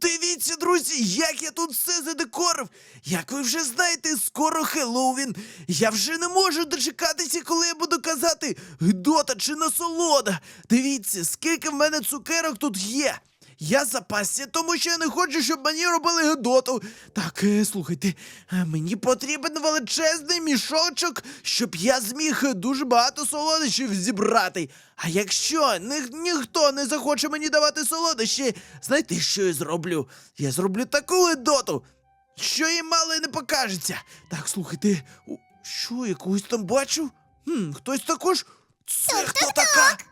Дивіться, друзі, як я тут все задекорив. Як ви вже знаєте, скоро Хеллоуін. Я вже не можу дочекатися, коли я буду казати гидота чи насолода. Дивіться, скільки в мене цукерок тут є. Я запасся, тому що я не хочу, щоб мені робили гидоту. Так, е, слухайте, е, мені потрібен величезний мішочок, щоб я зміг дуже багато солодощів зібрати. А якщо ні, ніхто не захоче мені давати солодощі, знаєте, що я зроблю? Я зроблю таку гидоту, що їм мало і не покажеться. Так, слухайте, що якусь там бачу? Хм, хтось також. Це хто така?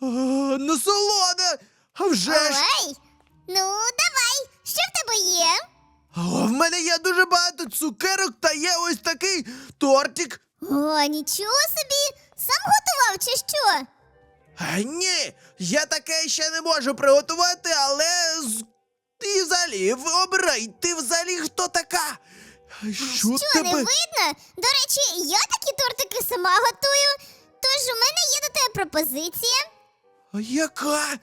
А, Насолода! А вже ж! Ой, ну давай, що в тебе є? О, в мене є дуже багато цукерок та є ось такий тортик. О, нічого собі, сам готував чи що? А, ні, я таке ще не можу приготувати, але з... ти взагалі обирай, ти взагалі хто така? А Що, Що, тебе? не видно? До речі, я такі тортики сама готую. Тож у мене є до тебе пропозиція. А Яка?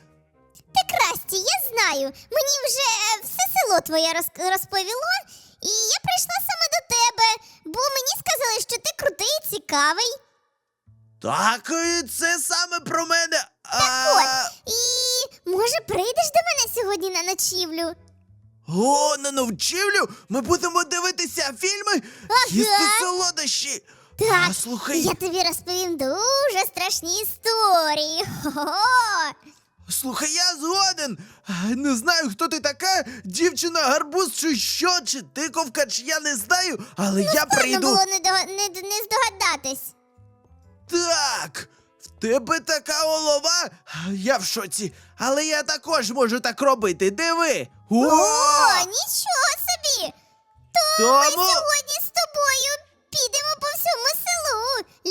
Ти красті, я знаю. Мені вже е, все село твоє роз- розповіло, і я прийшла саме до тебе, бо мені сказали, що ти крутий, і цікавий. Так, е, це саме про мене. А... От, і може прийдеш до мене сьогодні на ночівлю? О, на новчівлю ми будемо дивитися фільми, Ага. їсти солодощі. Так, А, слухай, я тобі розповім дуже страшні історії. Хо-хо! Слухай, я згоден. Не знаю, хто ти така, дівчина, гарбуз чи що, чи тиковка, чи я не знаю, але я Трудно прийду. було не, дога- не, не здогадатись. Так, в тебе така голова. Я в шоці, але я також можу так робити. Диви. О! О, нічого собі! Ми Тому... сьогодні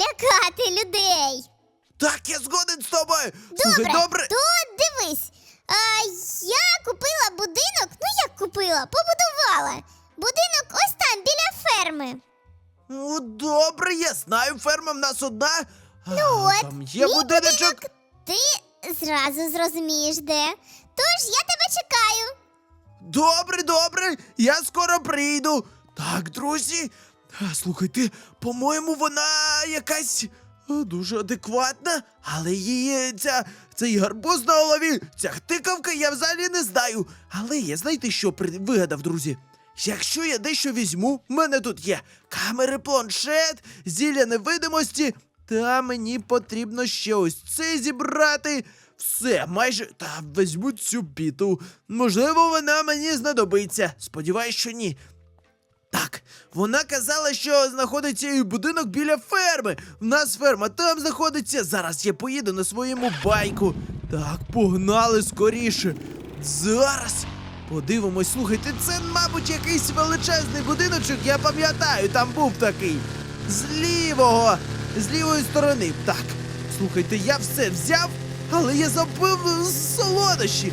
лякати людей. Так, я згоден з тобою. Добре, Слухай, добре. то дивись. А, я купила будинок, ну як купила, побудувала. Будинок ось там, біля ферми. Ну, добре, я знаю, ферма в нас одна. Ну от, там є мій будиночок. Ти зразу зрозумієш де. Тож я тебе чекаю. Добре, добре, я скоро прийду. Так, друзі. Слухайте, по-моєму, вона якась дуже адекватна, але її ця, цей гарбуз на голові, ця тикавка, я взагалі не знаю. Але я знаєте, що вигадав, друзі? Якщо я дещо візьму, в мене тут є камери, планшет, зілля невидимості, та мені потрібно ще ось це зібрати. Все, майже. Та візьму цю біту. Можливо, вона мені знадобиться. Сподіваюсь, що ні. Вона казала, що знаходиться і будинок біля ферми. В нас ферма там знаходиться. Зараз я поїду на своєму байку. Так, погнали скоріше. Зараз. Подивимось, слухайте, це, мабуть, якийсь величезний будиночок, я пам'ятаю, там був такий. З лівого, з лівої сторони. Так, слухайте, я все взяв, але я забив солодощі.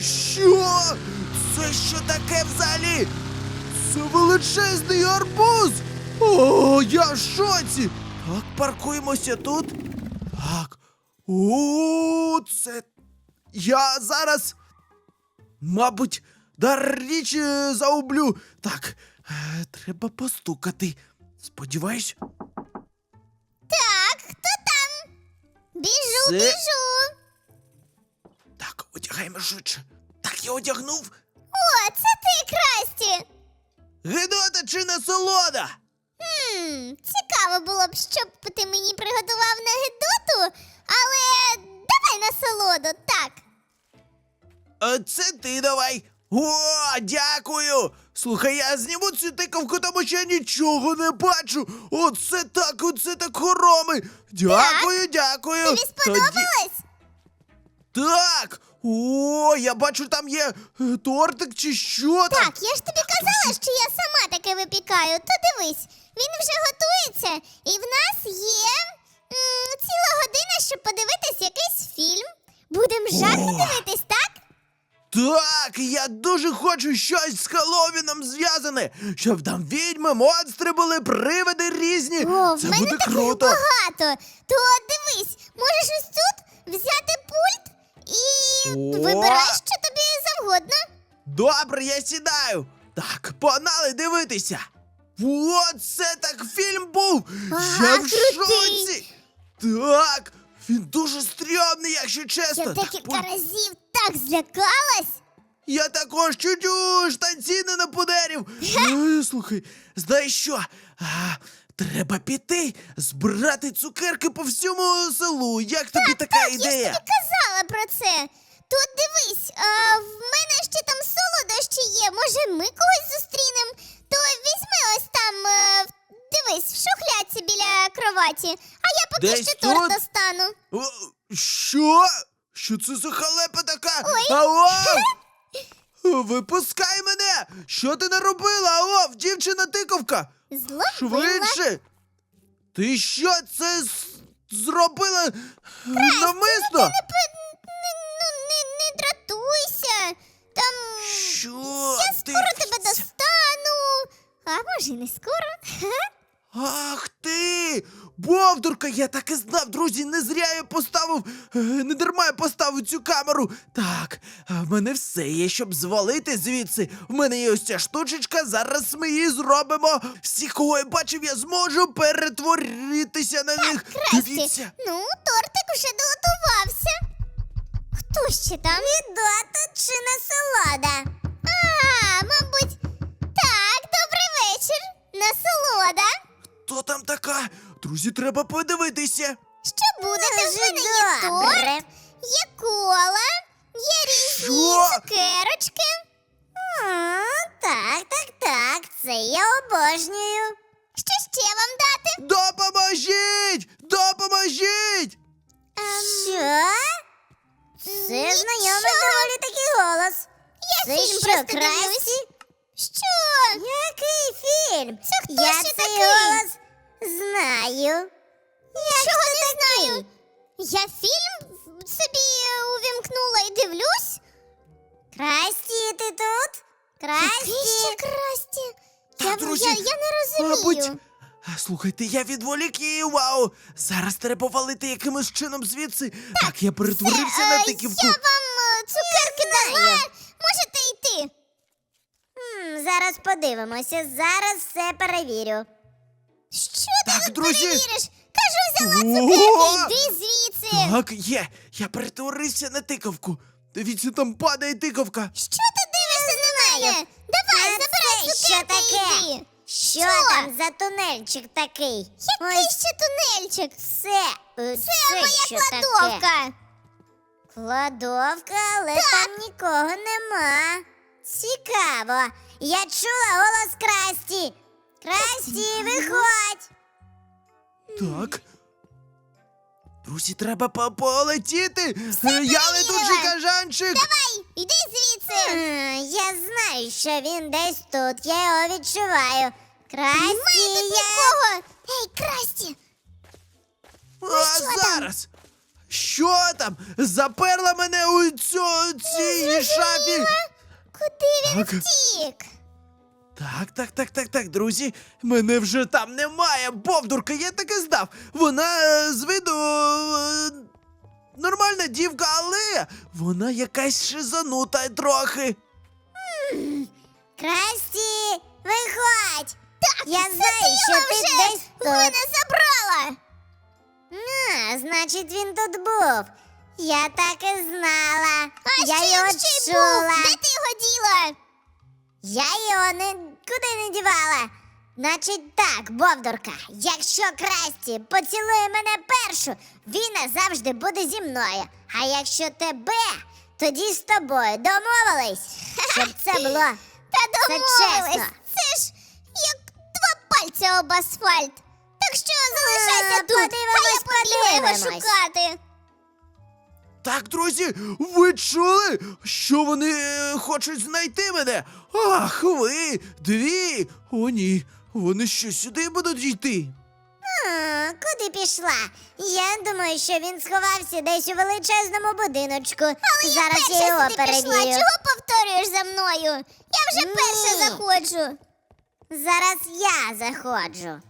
Що? Це що таке взагалі? Це величезний арбуз! О, я в шоці! Так, паркуємося тут. Так. О, це. Я зараз. Мабуть, дар річі заублю. Так, е, треба постукати. Сподіваюсь, Так, хто там? Біжу, Це- біжу. так, одягаємо швидше. Так, я одягнув. О, це ти, Красті. Гидота чи насолода? Хм, цікаво було б, щоб ти мені приготував на гидоту, але давай насолоду, так. А це ти давай. О, дякую! Слухай, я зніму цю тиковку, тому що я нічого не бачу. Оце так, оце так хороми. Дякую, дякую. Тобі сподобалось? Так, О, я бачу, там є е, тортик чи що там. Так, я ж тобі казала, що я сама таке випікаю. То дивись, він вже готується, і в нас є м, ціла година, щоб подивитись якийсь фільм. Будемо жарти О! дивитись, так? Так, я дуже хочу щось з Хеллоуіном зв'язане, щоб там відьми, монстри були, привиди різні. О, в Це мене буде таких круто. багато. То дивись, можеш ось тут взяти пульт і О! вибирай, що тобі завгодно. Добре, я сідаю. Так, погнали дивитися. О, це так фільм був! Ага, я в крутий. шоці! Так, він дуже стрьомний, якщо чесно. Я Так, декілька по- разів так злякалась. Я також чуть-чуть штанціни на подерів. Ой, слухай, знаєш що? А, треба піти, збирати цукерки по всьому селу. Як тобі така так, ідея? Я ж тобі казала про це. Тут дивись, а, в мене ще там солодощі є. Може, ми когось зустрінемо. То візьми ось там, в- дивись, в шухляці біля кроваті, а я поки Десь що торт тут? достану. О, що? Що це за халепа така? Ой. Алло! Випускай мене! Що ти наробила? Алло, дівчина тиковка! Зловила. Швидше! Ти що це з- зробила навмисно? Не, ну, не, не дратуйся. Там Що? я скоро ти? тебе достану. А може, і не скоро. Ах! Бовдурка, я так і знав, друзі, не зря я поставив, е, не дарма я поставив цю камеру. Так, е, в мене все є, щоб звалити звідси. В мене є ось ця штучечка, зараз ми її зробимо. Всіх, кого я бачив, я зможу перетворитися на них. Дивіться. Ну, тортик уже доготувався. Хто ще там? Відота чи насолода? А, мабуть. Так, добрий вечір. Насолода. Хто там така? Друзі, треба подивитися. Що буде? В мене є торт, є кола, є різні Що? цукерочки. Так, так, так. Це я обожнюю. Що ще вам дати? Допоможіть! Допоможіть! Що? Це знайомий доволі такий голос. Я Це фільм що, просто Красті? дивлюсь. Що? Який фільм? Це хто Я ще цей такий? голос знаю. Нічого не знаю. Я фільм собі увімкнула і дивлюсь. Красті, ти тут? Який ще Красті. красті? Так, Я, друзі, я, я не розумію. Мабуть. Слухайте, я відволік її увагу. Зараз треба валити якимось чином звідси. Так, я перетворився Е, на тиківку. Я вам е, цукерки дала. Можете йти. Зараз подивимося, зараз все перевірю. Що ти Так, тут друзі. перевіриш? Кажу, взяла О! цукерки, йди звідси. Так, є. Я перетворився на тиковку. Дивіться, там падає тиковка. Що ти дивишся на мене? Давай, А забирай це що цукерки і таке? йди. Що, там за тунельчик такий? Який Ось ще тунельчик? це. е, Це моя що таке? кладовка. Кладовка, але там нікого нема. Цікаво. Я чула голос Красті. Красті, виходь. Так. Друзі, треба по- полетіти. Е, Я летучий перевірила. кажанчик. Давай, іди звідси. М, Я знаю, що він десь тут. Я його відчуваю. Красті, я... Ей, Красті. А що там? зараз. Що там? Заперла мене у цьо, цій шафі. Куди він Так. втік? Так, так, так, так, так, друзі. Мене вже там немає. Бовдурка, я таки здав. Вона е, з виду е, нормальна дівка, але вона якась шизанута трохи. Красті, виходь. Так, Я знаю, що ти вже десь в мене забрала. А, значить, він тут був. Я так і знала. А я ще його він ще й чула. Де ти його діла? Я його нікуди не дівала. Значить так, Бовдурка, якщо Красті поцілує мене першу, він назавжди буде зі мною. А якщо тебе, тоді з тобою домовились, щоб це було. Та домовились. чесно. Це ж як два пальця об асфальт. Так що залишайся А, тут, а я побігла шукати. Так, друзі, ви чули, що вони е, хочуть знайти мене? Ах, ви дві. О, ні. Вони що сюди будуть йти? А, куди пішла? Я думаю, що він сховався десь у величезному будиночку. Зараз я його сюди пішла. перевірю. Чого повторюєш за мною? Я вже Ні. перша заходжу. Зараз я заходжу.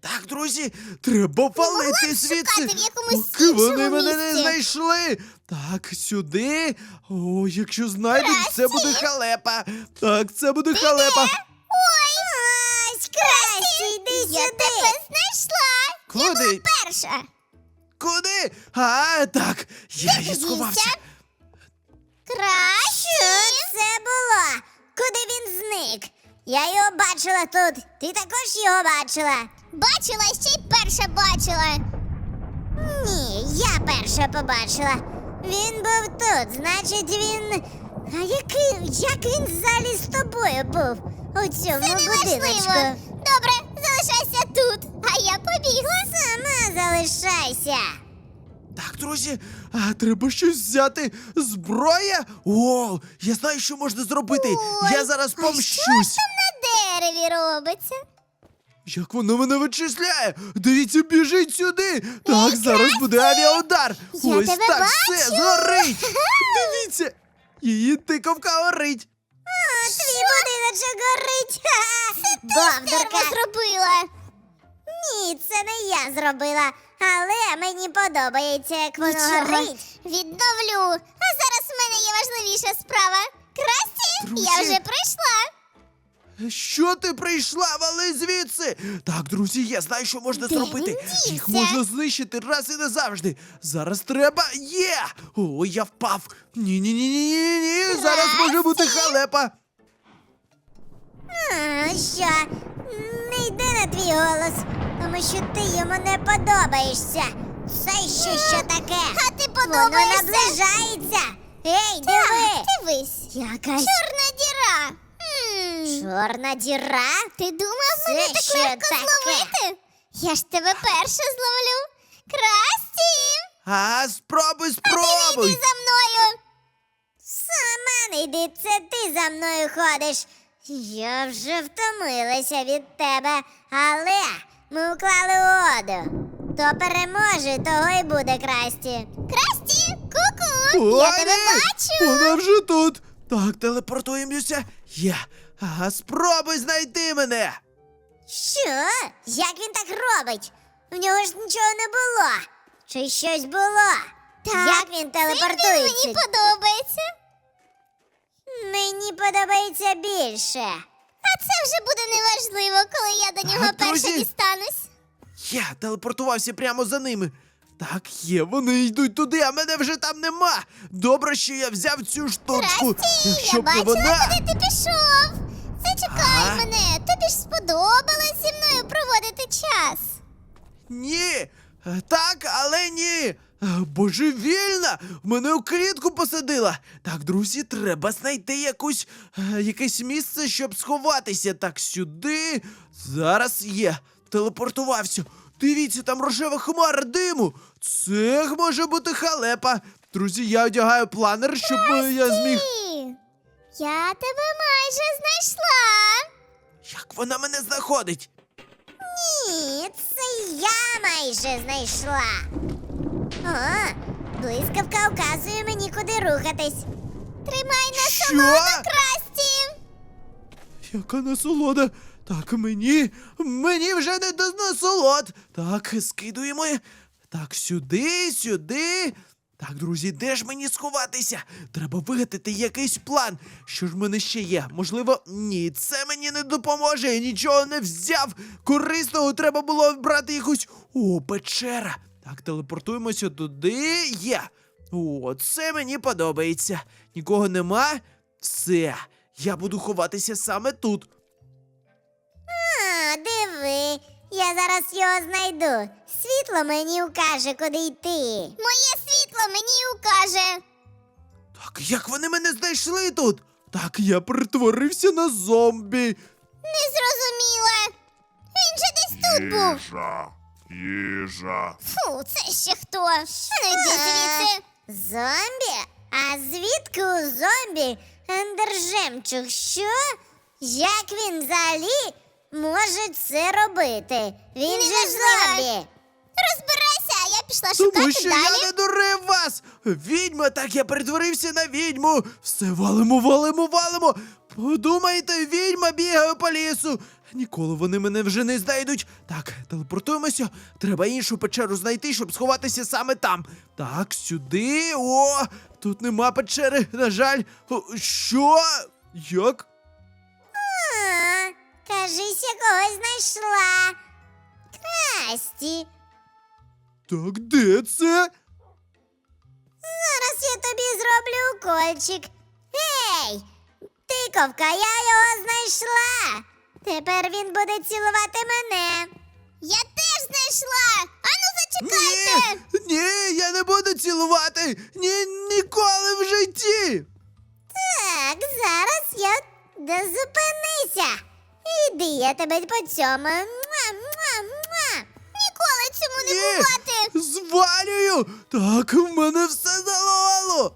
Так, друзі, треба валити звідси. в якомусь Поки вони мене не місці. знайшли. Так, сюди. О, якщо знайдуть, це буде халепа. Так, це буде халепа. Ой, Красті, йди Я сюди. тебе знайшла. Я Куди? була перша. Куди? А, так, я її сховався. дівся? Краще. Це було? Куди він зник? Я його бачила тут. Ти також його бачила? Бачила, ще й перша бачила. Ні, я перша побачила. Він був тут, значить він. А який, як він взагалі з тобою був у цьому Це будиночку? Добре, залишайся тут, а я побігла. Сама залишайся. Так, друзі, а, треба щось взяти. Зброя? О, я знаю, що можна зробити. Ой, я зараз а помщусь. Що там на дереві робиться? Як воно мене вичисляє? Дивіться, біжить сюди. Так, зараз буде авіаудар. Я Ось тебе так бачу. все згорить. Дивіться, її тиковка горить. О, твій будиночок горить. Бовдурка. зробила. Ні, це не я зробила. Але мені подобається, як воно Нічого, горить. відновлю. А зараз в мене є важливіша справа. Красті, Друзі. я вже прийшла. Що ти прийшла, вали звідси? Так, друзі, я знаю, що можна Де зробити. він Їх можна знищити раз і назавжди. Зараз треба. Є! О, я впав. Ні, ні, ні, ні, ні, ні. Зараз може бути халепа. А, що? Не йди на твій голос, тому що ти йому не подобаєшся. Це що, що таке? А ти Воно подобаєшся. наближається. Ей, диви! дивись. Якась Чорна діра. Чорна діра? Ти думав Це мене так що легко таке? зловити? Я ж тебе перша зловлю. Красті! А, спробуй, Ти спробуй. йди за мною. Сама не йди, це ти за мною ходиш. Я вже втомилася від тебе, але ми уклали угоду. Хто переможе, того й буде красті. Красті, ку-ку, я тебе бачу. Вона вже тут. Так, телепортуємося. Є. Ага, спробуй знайти мене. Що? Як він так робить? У нього ж нічого не було. Чи щось було? Так, Як він телепортується? мені подобається. Мені подобається більше. А це вже буде неважливо, коли я до нього Так, перша друзі. дістанусь. Я телепортувався прямо за ними. Так, є, вони йдуть туди, а мене вже там нема. Добре, що я взяв цю штучку. Якщо я б не бачила, вона. куди ти пішов. Зачекай Ага. мене, тобі ж сподобалось зі мною проводити час. Ні. Так, але ні. Божевільна! Мене у клітку посадила. Так, друзі, треба знайти якусь, е, якесь місце, щоб сховатися. Так, сюди. Зараз є. Телепортувався. Дивіться, там рожева хмара диму. Це може бути халепа. Друзі, я одягаю планер, щоб е, я зміг. Я тебе майже знайшла. Як вона мене знаходить? Ні, це я майже знайшла. О, блискавка вказує мені, куди рухатись. Тримай на Що? Красті. Яка насолода? Так, мені. Мені вже не до насолод. Так, скидуємо. Так, сюди, сюди. Так, друзі, де ж мені сховатися? Треба вигадати якийсь план. Що ж в мене ще є? Можливо, ні, це мені не допоможе. Я нічого не взяв. Корисного треба було брати якусь. О, печера. Так, телепортуємося туди. Є. О, це мені подобається. Нікого нема. Все. Я буду ховатися саме тут. А, диви, я зараз його знайду. Світло мені укаже, куди йти. Моє світло мені укаже. Так, як вони мене знайшли тут? Так, я перетворився на зомбі. Не зрозуміла. Він же десь тут був. Їжа, їжа. Фу, це ще хто? Ну йди звідси. Зомбі? А звідки у зомбі ендержемчуг? Що? Як він взагалі може це робити? Він же зомбі. Розбирайся, а я пішла шукати Тому що далі. я не дурив вас! Відьма, так я перетворився на відьму! Все валимо, валимо, валимо! Подумайте, відьма бігає по лісу! Ніколи вони мене вже не знайдуть. Так, телепортуємося. Треба іншу печеру знайти, щоб сховатися саме там. Так, сюди. О! Тут нема печери, на жаль. О, Що? Як? А, кажись, я когось знайшла. Красті. Так, де це? Зараз я тобі зроблю укольчик. Гей! Тиковка, я його знайшла. Тепер він буде цілувати мене. Я теж знайшла. Ану, зачекайте. Ні, ні, я не буду цілувати. Ні, ніколи в житті. Так, зараз я де зупинися. Іди, я тебе поцьомаю. Муа, муа, панікувати. Звалюю! Так, в мене все заламало!